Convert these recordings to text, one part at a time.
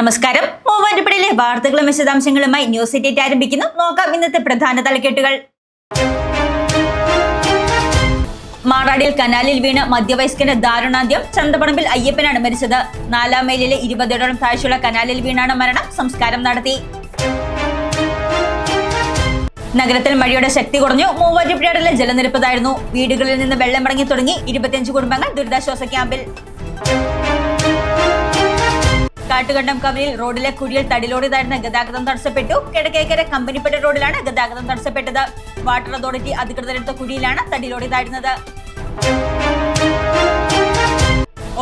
നമസ്കാരം. മൂവാറ്റുപുഴയിലെ വാർത്തകളും വിശദാംശങ്ങളുമായി ന്യൂസ് എയ്റ്റ് ആരംഭിക്കുന്നു. നോക്കാം ഇന്നത്തെ പ്രധാന തലക്കെട്ടുകൾ. മാറാടിയിൽ കനാലിൽ വീണ് മധ്യവയസ്കന്റെ ദാരുണാന്ത്യം ചന്തപറമ്പിൽ അയ്യപ്പനാണ് മരിച്ചത്. നാലാം മൈലിലെ ഇരുപതോളം താഴ്ചയുള്ള കനാലിൽ വീണാണ് മരണം. സംസ്കാരം നടത്തി. നഗരത്തിൽ മഴയുടെ ശക്തി കുറഞ്ഞു. മൂവാറ്റുപുഴയിലെ ജലനിരപ്പ് താഴ്ന്നു. വീടുകളിൽ നിന്ന് വെള്ളം ഇറങ്ങി തുടങ്ങി ഇരുപത്തിയഞ്ച് കുടുംബങ്ങൾ ദുരിതാശ്വാസ ക്യാമ്പിൽ. കാട്ടുകണ്ടം കമ്പനിയിൽ റോഡിലെ കുഴിയിൽ തടിലോടിയതായിരുന്ന ഗതാഗതം തടസ്സപ്പെട്ടു. കിഴക്കേക്കര കമ്പനിപ്പെട്ട റോഡിലാണ് ഗതാഗതം തടസ്സപ്പെട്ടത്. വാട്ടർ അതോറിറ്റി അധികൃതരെടുത്ത കുഴിയിലാണ് തടിലോടിയതായിരുന്നത്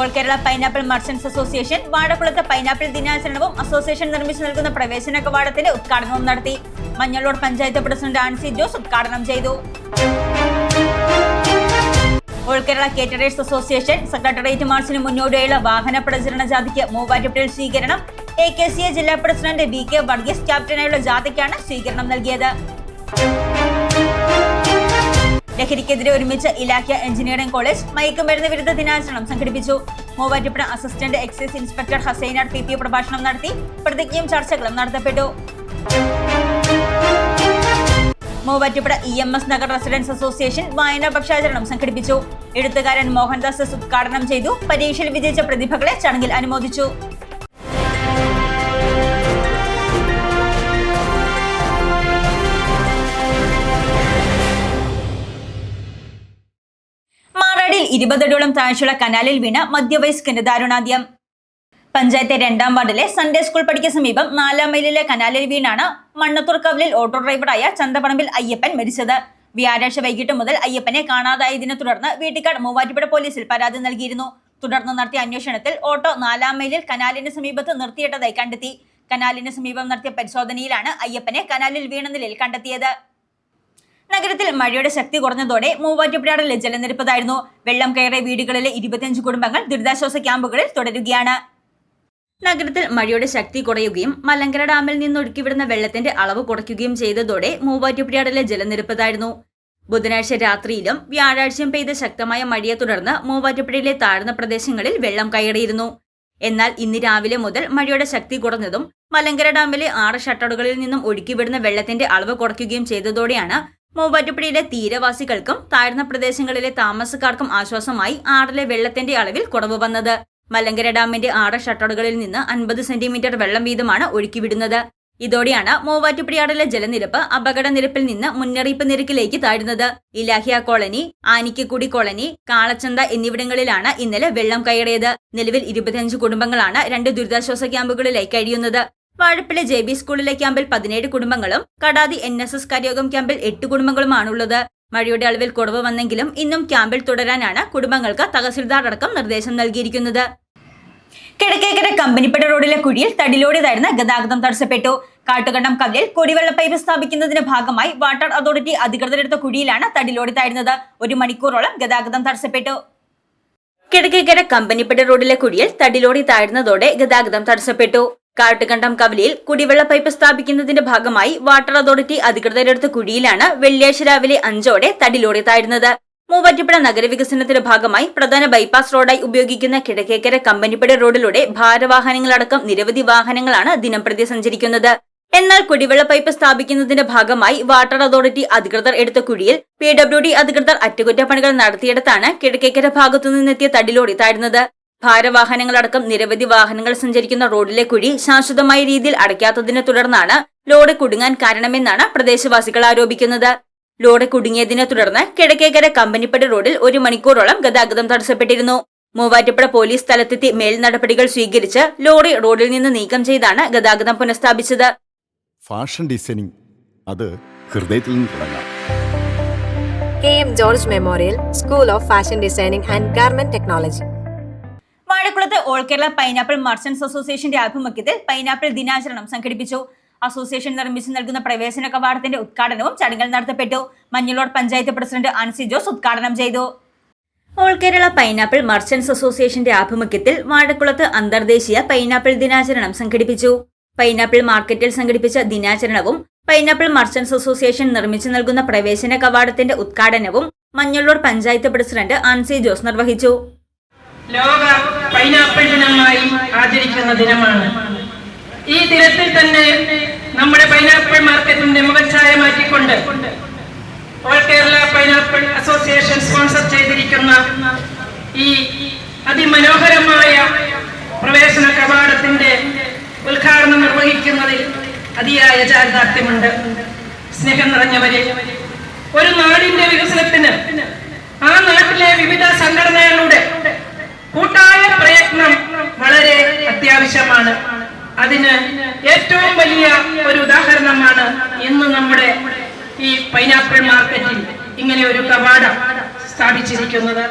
all Kerala pineapple merchants association വാഴക്കുളത്ത് pineapple ദിനാചരണവും അസോസിയേഷൻ നിർമ്മിച്ചു നൽകുന്ന പ്രവേശന കവാടത്തിന്റെ ഉദ്ഘാടനവും നടത്തി. മഞ്ഞളോട് പഞ്ചായത്ത് പ്രസിഡന്റ് ആൻസി ജോസ് ഉദ്ഘാടനം ചെയ്തു. All Kerala caterers association secretariat മാർച്ചിന് മുന്നോടിയായുള്ള വാഹന പ്രചരണ ജാഥയ്ക്ക് മൂവാറ്റുപുഴയിൽ സ്വീകരണം. എ കെ സി എ ജില്ലാ പ്രസിഡന്റ് വി കെ വർഗീസ് ക്യാപ്റ്റനായുള്ള ജാഥയ്ക്കാണ് സ്വീകരണം നൽകിയത്. ലഹരിക്കെതിരെ ഒരുമിച്ച് ഇലാഖ്യ എഞ്ചിനീയറിംഗ് കോളേജ് മയക്കുമരുന്ന് വിരുദ്ധ ദിനാചരണം സംഘടിപ്പിച്ചു. Muvattupuzha assistant excise inspector Hasainar P P പ്രഭാഷണം നടത്തി പ്രതിജ്ഞയും ചർച്ചകളും നടത്തപ്പെട്ടു. Muvattupuzha E M S Nagar residence association വായനാ പക്ഷാചരണം സംഘടിപ്പിച്ചു. എഴുത്തുകാരൻ മോഹൻദാസ് എസ് ഉദ്ഘാടനം ചെയ്തു. പരീക്ഷയിൽ വിജയിച്ച പ്രതിഭകളെ ചടങ്ങിൽ അനുമോദിച്ചു. മാറാടിയിൽ ഇരുപതടിയോളം താഴ്ചയുള്ള കനാലിൽ വീണ മധ്യവയസ്കന്റെ ദാരുണാന്ത്യം. പഞ്ചായത്തെ രണ്ടാം വാർഡിലെ സൺഡേ സ്കൂൾ പടിക്ക് സമീപം നാലാം മൈലിലെ കനാലിൽ വീണാണ് മണ്ണത്തൂർ കവലിൽ ഓട്ടോ ഡ്രൈവറായ ചന്തപണമ്പിൽ അയ്യപ്പൻ മരിച്ചത്. വ്യാഴാഴ്ച വൈകിട്ട് മുതൽ അയ്യപ്പനെ കാണാതായതിനെ തുടർന്ന് വീട്ടിക്കാട് മൂവാറ്റുപുഴ പോലീസിൽ പരാതി നൽകിയിരുന്നു. തുടർന്ന് നടത്തിയ അന്വേഷണത്തിൽ ഓട്ടോ നാലാം മൈലിൽ കനാലിന് സമീപത്ത് നിർത്തിയിട്ടതായി കണ്ടെത്തി. കനാലിന് സമീപം നടത്തിയ പരിശോധനയിലാണ് അയ്യപ്പനെ കനാലിൽ വീണ നിലയിൽ കണ്ടെത്തിയത്. നഗരത്തിൽ മഴയുടെ ശക്തി കുറഞ്ഞതോടെ മൂവാറ്റുപുഴയിലെ ജലനിരപ്പതായിരുന്നു വെള്ളം കയറിയ വീടുകളിലെ ഇരുപത്തിയഞ്ച് കുടുംബങ്ങൾ ദുരിതാശ്വാസ ക്യാമ്പുകളിൽ തുടരുകയാണ്. നഗരത്തിൽ മഴയുടെ ശക്തി കുറയുകയും മലങ്കര ഡാമിൽ നിന്ന് ഒഴുക്കിവിടുന്ന വെള്ളത്തിന്റെ അളവ് കുറയ്ക്കുകയും ചെയ്തതോടെ മൂവാറ്റുപുഴയാടലെ ജലനിരപ്പതായിരുന്നു. ബുധനാഴ്ച രാത്രിയിലും വ്യാഴാഴ്ചയും പെയ്ത ശക്തമായ മഴയെ തുടർന്ന് മൂവാറ്റുപുഴയിലെ താഴ്ന്ന പ്രദേശങ്ങളിൽ വെള്ളം കയറിയിരുന്നു. എന്നാൽ ഇന്ന് രാവിലെ മുതൽ മഴയുടെ ശക്തി കുറഞ്ഞതും മലങ്കര ഡാമിലെ ആറ് ഷട്ടറുകളിൽ നിന്നും ഒഴുക്കിവിടുന്ന വെള്ളത്തിന്റെ അളവ് കുറയ്ക്കുകയും ചെയ്തതോടെയാണ് മൂവാറ്റുപുഴയിലെ തീരവാസികൾക്കും താഴ്ന്ന പ്രദേശങ്ങളിലെ താമസക്കാർക്കും ആശ്വാസമായി ആറിലെ വെള്ളത്തിന്റെ അളവിൽ കുറവ് വന്നത്. മലങ്കര ഡാമിന്റെ ആറ് ഷട്ടറുകളിൽ നിന്ന് അൻപത് സെന്റിമീറ്റർ വെള്ളം വീതമാണ് ഒഴുക്കിവിടുന്നത്. ഇതോടെയാണ് മൂവാറ്റുപുഴയാറിലെ ജലനിരപ്പ് അപകട നിരപ്പിൽ നിന്ന് മുന്നറിയിപ്പ് നിരക്കിലേക്ക് താഴ്ന്നത്. ഇലാഹിയ കോളനി ആനിക്കക്കുടി കോളനി കാളച്ചന്ത എന്നിവിടങ്ങളിലാണ് ഇന്നലെ വെള്ളം കയറിയത്. നിലവിൽ ഇരുപത്തിയഞ്ച് കുടുംബങ്ങളാണ് രണ്ട് ദുരിതാശ്വാസ ക്യാമ്പുകളിലായി കഴിയുന്നത്. വാഴപ്പിലെ ജെ ബി സ്കൂളിലെ ക്യാമ്പിൽ പതിനേഴ് കുടുംബങ്ങളും Kadathy N S S Karayogam ക്യാമ്പിൽ എട്ട് കുടുംബങ്ങളുമാണുള്ളത്. മഴയുടെ അളവിൽ കുറവ് വന്നെങ്കിലും ഇന്നും ക്യാമ്പിൽ തുടരാനാണ് കുടുംബങ്ങൾക്ക് തഹസിൽദാർ അടക്കം നിർദ്ദേശം നൽകിയിരിക്കുന്നത്. കിഴക്കേക്കര കമ്പനിപ്പട റോഡിലെ കുഴിയിൽ തടിലോടിയതായിരുന്ന ഗതാഗതം തടസ്സപ്പെട്ടു. കാട്ടുകണ്ടം കവലിൽ കുടിവെള്ള പൈപ്പ് സ്ഥാപിക്കുന്നതിന്റെ ഭാഗമായി വാട്ടർ അതോറിറ്റി അധികൃതരെടുത്ത കുഴിയിലാണ് തടിലോടിയതായിരുന്നത്. ഒരു മണിക്കൂറോളം ഗതാഗതം തടസ്സപ്പെട്ടു. കിഴക്കേക്കര കമ്പനിപ്പട റോഡിലെ കുഴിയിൽ തടിലോടി താഴ്ന്നതോടെ ഗതാഗതം തടസ്സപ്പെട്ടു. കാട്ടുകണ്ടം കവലയിൽ കുടിവെള്ള പൈപ്പ് സ്ഥാപിക്കുന്നതിന്റെ ഭാഗമായി വാട്ടർ അതോറിറ്റി അധികൃതരെടുത്ത കുഴിയിലാണ് വെള്ളിയാഴ്ച രാവിലെ അഞ്ചോടെ തടിലോടി താഴ്ന്നത് മൂവാറ്റുപുഴ നഗരവികസനത്തിന്റെ ഭാഗമായി പ്രധാന ബൈപ്പാസ് റോഡായി ഉപയോഗിക്കുന്ന കിഴക്കേക്കര കമ്പനിപ്പടി റോഡിലൂടെ ഭാരവാഹനങ്ങളടക്കം നിരവധി വാഹനങ്ങളാണ് ദിനംപ്രതി സഞ്ചരിക്കുന്നത്. എന്നാൽ കുടിവെള്ള പൈപ്പ് സ്ഥാപിക്കുന്നതിന്റെ ഭാഗമായി വാട്ടർ അതോറിറ്റി അധികൃതർ എടുത്ത കുഴിയിൽ പി ഡബ്ല്യു ഡി അധികൃതർ അറ്റകുറ്റപ്പണികൾ നടത്തിയിടത്താണ് കിഴക്കേക്കര ഭാഗത്തുനിന്നെത്തിയ തടിലോടി താഴ്ന്നത് ഭാരവാഹനങ്ങളടക്കം നിരവധി വാഹനങ്ങൾ സഞ്ചരിക്കുന്ന റോഡിലെ കുഴി ശാശ്വതമായ രീതിയിൽ അടയ്ക്കാത്തതിനെ തുടർന്നാണ് ലോഡ് കുടുങ്ങാൻ കാരണമെന്നാണ് പ്രദേശവാസികൾ ആരോപിക്കുന്നത്. ലോഡ് കുടുങ്ങിയതിനെ തുടർന്ന് കിഴക്കേക്കര കമ്പനിപ്പടി റോഡിൽ ഒരു മണിക്കൂറോളം ഗതാഗതം തടസ്സപ്പെട്ടിരുന്നു. മൂവാറ്റുപുഴ പോലീസ് സ്ഥലത്തെത്തി മേൽ നടപടികൾ സ്വീകരിച്ച് ലോറി റോഡിൽ നിന്ന് നീക്കം ചെയ്താണ് ഗതാഗതം പുനഃസ്ഥാപിച്ചത്. Fashion designing. അത് ഹൃദയത്തിൽ നിന്ന് തുടങ്ങാം. K M George memorial school of fashion designing and garment technology. വാഴക്കുളത്ത് all Kerala pineapple merchants അസോസിയേഷന്റെ ആഭിമുഖ്യത്തിൽ പൈനാപ്പിൾ ദിനാചരണം സംഘടിപ്പിച്ചു. അസോസിയേഷൻ നിർമ്മിച്ചു നൽകുന്ന പ്രവേശന കവാടത്തിന്റെ ഉദ്ഘാടനവും ചടങ്ങിൽ നടത്തപ്പെട്ടു. മഞ്ഞളോട് പഞ്ചായത്ത് പ്രസിഡന്റ് അൻസി ജോസ് ഉദ്ഘാടനം ചെയ്തു. ഓൾ കേരള പൈനാപ്പിൾ മർച്ചന്റ്സ് അസോസിയേഷന്റെ ആഭിമുഖ്യത്തിൽ വാഴക്കുളത്ത് അന്തർദേശീയ പൈനാപ്പിൾ ദിനാചരണം സംഘടിപ്പിച്ചു. പൈനാപ്പിൾ മാർക്കറ്റിൽ സംഘടിപ്പിച്ച ദിനാചരണവും പൈനാപ്പിൾ മർച്ചന്റ്സ് അസോസിയേഷൻ നിർമ്മിച്ചു നൽകുന്ന പ്രവേശന കവാടത്തിന്റെ ഉദ്ഘാടനവും മഞ്ഞളൂർ പഞ്ചായത്ത് പ്രസിഡന്റ് ആൻസി ജോസ് നിർവഹിച്ചു. ലോക പൈനാപ്പിൾ ദിനമായി ആചരിക്കുന്ന ദിനമാണ്. ഈ ദിനത്തിൽ തന്നെ നമ്മുടെ പൈനാപ്പിൾ മാർക്കറ്റിന്റെ മുഖച്ഛായ മാറ്റിക്കൊണ്ട് all Kerala pineapple association sponsor ചെയ്തിരിക്കുന്ന ഈ അതിമനോഹരമായ പ്രവേശന കവാടത്തിന്റെ ഉദ്ഘാടനം നിർവഹിക്കുന്നതിൽ അതിയായ ചാരിതാർത്ഥ്യമുണ്ട് സ്നേഹം നിറഞ്ഞവരെ ഒരു നാടിന്റെ വികസനത്തിന് ആ നാട്ടിലെ വിവിധ സംഘടനകളുടെ അത്യാവശ്യമാണ്. അതിന് ഏറ്റവും വലിയ ഒരു ഉദാഹരണമാണ് ഇന്ന് നമ്മുടെ ഈ പൈനാപ്പിൾ മാർക്കറ്റിൽ ഇങ്ങനെ ഒരു കവാടം സ്ഥാപിച്ചിരിക്കുന്നത്.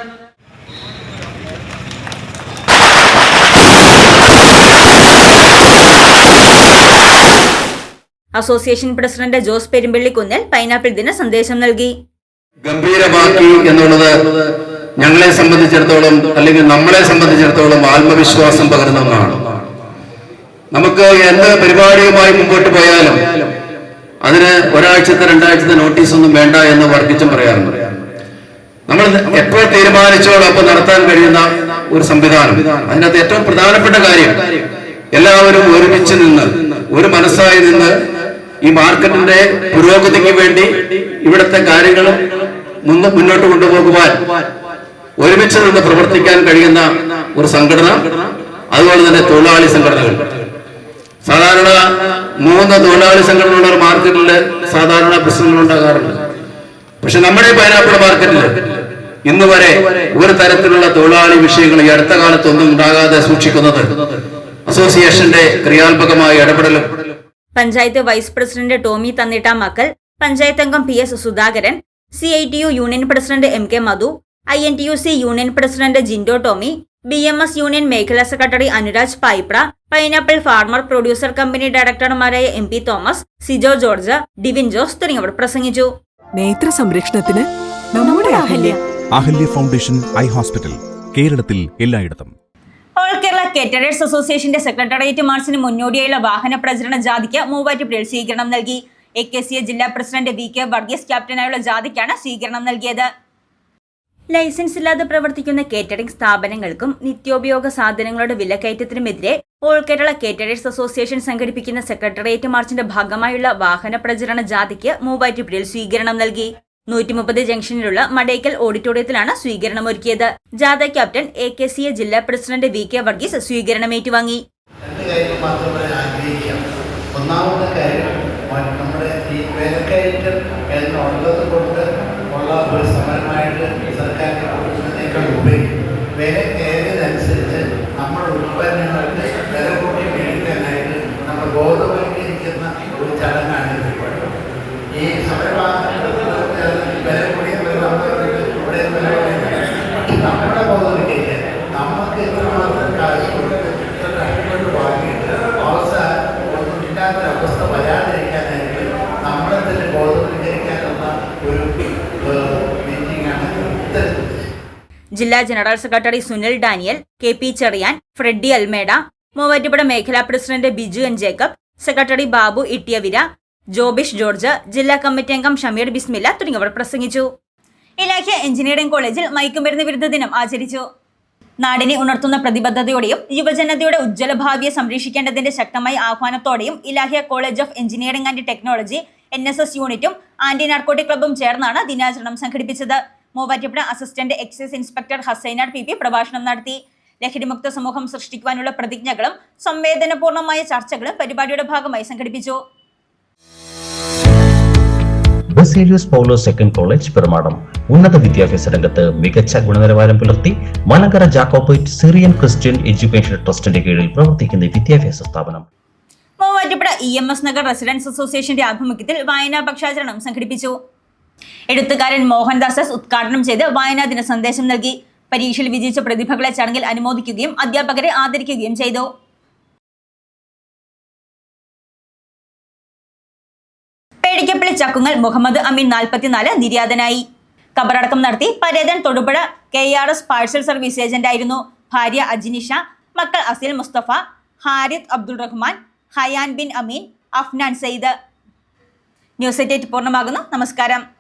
Association president Jose Perumpallikunnel pineapple ദിന സന്ദേശം നൽകി. ഗംഭീരമാക്കി എന്നുള്ളത് ഞങ്ങളെ സംബന്ധിച്ചിടത്തോളം അല്ലെങ്കിൽ നമ്മളെ സംബന്ധിച്ചിടത്തോളം ആത്മവിശ്വാസം പകരുന്ന ഒന്നാണ്. നമുക്ക് എന്ത് പരിപാടിയുമായി മുമ്പോട്ട് പോയാലും അതിന് ഒരാഴ്ചത്തെ രണ്ടാഴ്ചത്തെ നോട്ടീസ് ഒന്നും വേണ്ട എന്ന് വർദ്ധിച്ചും പറയാറുണ്ട്. നമ്മൾ എപ്പോൾ തീരുമാനിച്ചോളൂ അപ്പോൾ നടത്താൻ കഴിയുന്ന ഒരു സംവിധാനം. അതിനകത്ത് ഏറ്റവും പ്രധാനപ്പെട്ട കാര്യം എല്ലാവരും ഒരുമിച്ച് നിന്ന് ഒരു മനസ്സായി നിന്ന് ഈ മാർക്കറ്റിന്റെ പുരോഗതിക്ക് വേണ്ടി ഇവിടുത്തെ കാര്യങ്ങൾ മുന്നോട്ട് കൊണ്ടുപോകുവാൻ ഒരുമിച്ച് നിന്ന് പ്രവർത്തിക്കാൻ കഴിയുന്ന ഒരു സംഘടന. അതുപോലെ തന്നെ തൊഴിലാളി സംഘടനകൾ. സാധാരണ മൂന്ന് തൊഴിലാളി സംഘടനകളുടെ ഒരു മാർക്കറ്റിൽ സാധാരണ പ്രശ്നങ്ങൾ ഉണ്ടാകാറുണ്ട്. പക്ഷെ നമ്മുടെ പൈനാപ്പിൾ മാർക്കറ്റിൽ ഇന്ന് വരെ ഒരു തരത്തിലുള്ള തൊഴിലാളി വിഷയങ്ങൾ ഈ അടുത്ത കാലത്തൊന്നും ഉണ്ടാകാതെ സൂക്ഷിക്കുന്നത് അസോസിയേഷന്റെ ക്രിയാത്മകമായ ഇടപെടലും പഞ്ചായത്ത് വൈസ് പ്രസിഡന്റ് ടോമി തന്നിട്ട മക്കൾ പഞ്ചായത്ത് അംഗം P S Sudhakaran C I T U union president M K Madhu I N T U C union president Jindo Tomy B M S union മേഖലാ secretary Anuraj Paipra pineapple farmer producer company ഡയറക്ടർമാരായ M P Thomas Sijo George Divin Jose തുടങ്ങിയവർ പ്രസംഗിച്ചു. നേത്ര സംരക്ഷണത്തിന് നമ്മുടെ Ahalya. Ahalya foundation eye hospital കേരളത്തിൽ എല്ലായിടത്തും. All Kerala caterers അസോസിയേഷന്റെ secretariat മാർച്ചിന് മുന്നോടിയായുള്ള വാഹന പ്രചരണ ജാഥയ്ക്ക് മൂവാറ്റുപുഴയിൽ സ്വീകരണം നൽകി. എ കെ സി എ ജില്ലാ പ്രസിഡന്റ് വി കെ വർഗീസ് ക്യാപ്റ്റനായുള്ള ജാഥയ്ക്കാണ് സ്വീകരണം നൽകിയത്. ലൈസൻസ് ഇല്ലാതെ പ്രവർത്തിക്കുന്ന കേറ്ററിംഗ് സ്ഥാപനങ്ങൾക്കും നിത്യോപയോഗ സാധനങ്ങളുടെ വിലക്കയറ്റത്തിനുമെതിരെ ഓൾ കേരള കേറ്ററേഴ്സ് അസോസിയേഷൻ സംഘടിപ്പിക്കുന്ന സെക്രട്ടേറിയറ്റ് മാർച്ചിന്റെ ഭാഗമായുള്ള വാഹന പ്രചരണ ജാഥയ്ക്ക് മൂവാറ്റുപുഴയിൽ സ്വീകരണം നൽകി. നൂറ്റി മുപ്പത് ജംഗ്ഷനിലുള്ള മടേക്കൽ ഓഡിറ്റോറിയത്തിലാണ് സ്വീകരണം ഒരുക്കിയത് ജാഥ captain A K C A ജില്ലാ പ്രസിഡന്റ് വി കെ വർഗീസ് സ്വീകരണം ഏറ്റുവാങ്ങി ഒന്നാമത്തെ കാര്യം നമ്മുടെ ഈ വിലക്കയറ്റം എന്നുള്ളത് കൊണ്ട് ഉള്ള ഒരു സമരമായിട്ട് സർക്കാർ കൊടുക്കുന്നതിനേക്കാൾ ഉപരി വില കയറിയതനുസരിച്ച് നമ്മൾ ഉൽപ്പന്നങ്ങൾക്ക് വില കൂട്ടി മേടിക്കാനായിട്ട് നമ്മൾ ബോധവൽക്കരിക്കുന്ന ഒരു ചടങ്ങാണ് ജില്ലാ general secretary Sunil Daniel K P Cherian Freddy Almeida Muvattupuzha മേഖലാ president Biju N Jacob secretary Babu Ittiyavira Jobish George ജില്ലാ കമ്മിറ്റി അംഗം ഷമീർ ബിസ്മില്ല തുടങ്ങിയവർ പ്രസംഗിച്ചു. ഇലാഖ്യ എഞ്ചിനീയറിംഗ് കോളേജിൽ മയക്കുമരുന്ന് വിരുദ്ധ ദിനം ആചരിച്ചു. നാടിനെ ഉണർത്തുന്ന പ്രതിബദ്ധതയോടെയും യുവജനതയുടെ ഉജ്ജ്വല ഭാവിയെ സംരക്ഷിക്കേണ്ടതിന്റെ ശക്തമായ ആഹ്വാനത്തോടെയും Ilahia college of engineering and technology N യൂണിറ്റും ആന്റി നാർക്കോട്ടിക് ക്ലബും ചേർന്നാണ് ദിനാചരണം സംഘടിപ്പിച്ചത്. Muvattupuzha assistant excise inspector Hasainar P P പ്രഭാഷണം നടത്തി. ലഹരിമുക്ത സമൂഹം സൃഷ്ടിക്കുവാനുള്ള പ്രതിജ്ഞകളും സംവേദനപൂർണമായ ചർച്ചകളും പരിപാടിയുടെ ഭാഗമായി സംഘടിപ്പിച്ചു. Baselius Paulo second college Perumadam. ഉന്നത വിദ്യാഭ്യാസ രംഗത്ത് മികച്ച ഗുണനിലവാരം പുലർത്തി Malankara Jacobite Syrian Christian education ട്രസ്റ്റിന്റെ കീഴിൽ പ്രവർത്തിക്കുന്ന വിദ്യാഭ്യാസ സ്ഥാപനം. Muvattupuzha E M S Nagar residence അസോസിയേഷന്റെ ആഭിമുഖ്യത്തിൽ വായനാ പക്ഷാചരണം സംഘടിപ്പിച്ചു. എഴുത്തുകാരൻ മോഹൻദാസ് എസ് ഉദ്ഘാടനം ചെയ്ത് വായനാ ദിന സന്ദേശം നൽകി. പരീക്ഷയിൽ വിജയിച്ച പ്രതിഭകളെ ചടങ്ങിൽ അനുമോദിക്കുകയും അധ്യാപകരെ ആദരിക്കുകയും ചെയ്തു. പേടിക്കപ്പിളി ചക്കുങ്ങൽ മുഹമ്മദ് അമീൻ നാൽപ്പത്തിനാല് നിര്യാതനായി. കബറടക്കം നടത്തി പരേതൻ Thodupuzha K R S parcel service ഏജന്റായിരുന്നു. ഭാര്യ അജിനിഷ മക്കൾ Asil Mustafa Harid Abdul Rahman Hayan bin Ameen Afnan Sayed news eight പൂർണമാകുന്നു. നമസ്കാരം.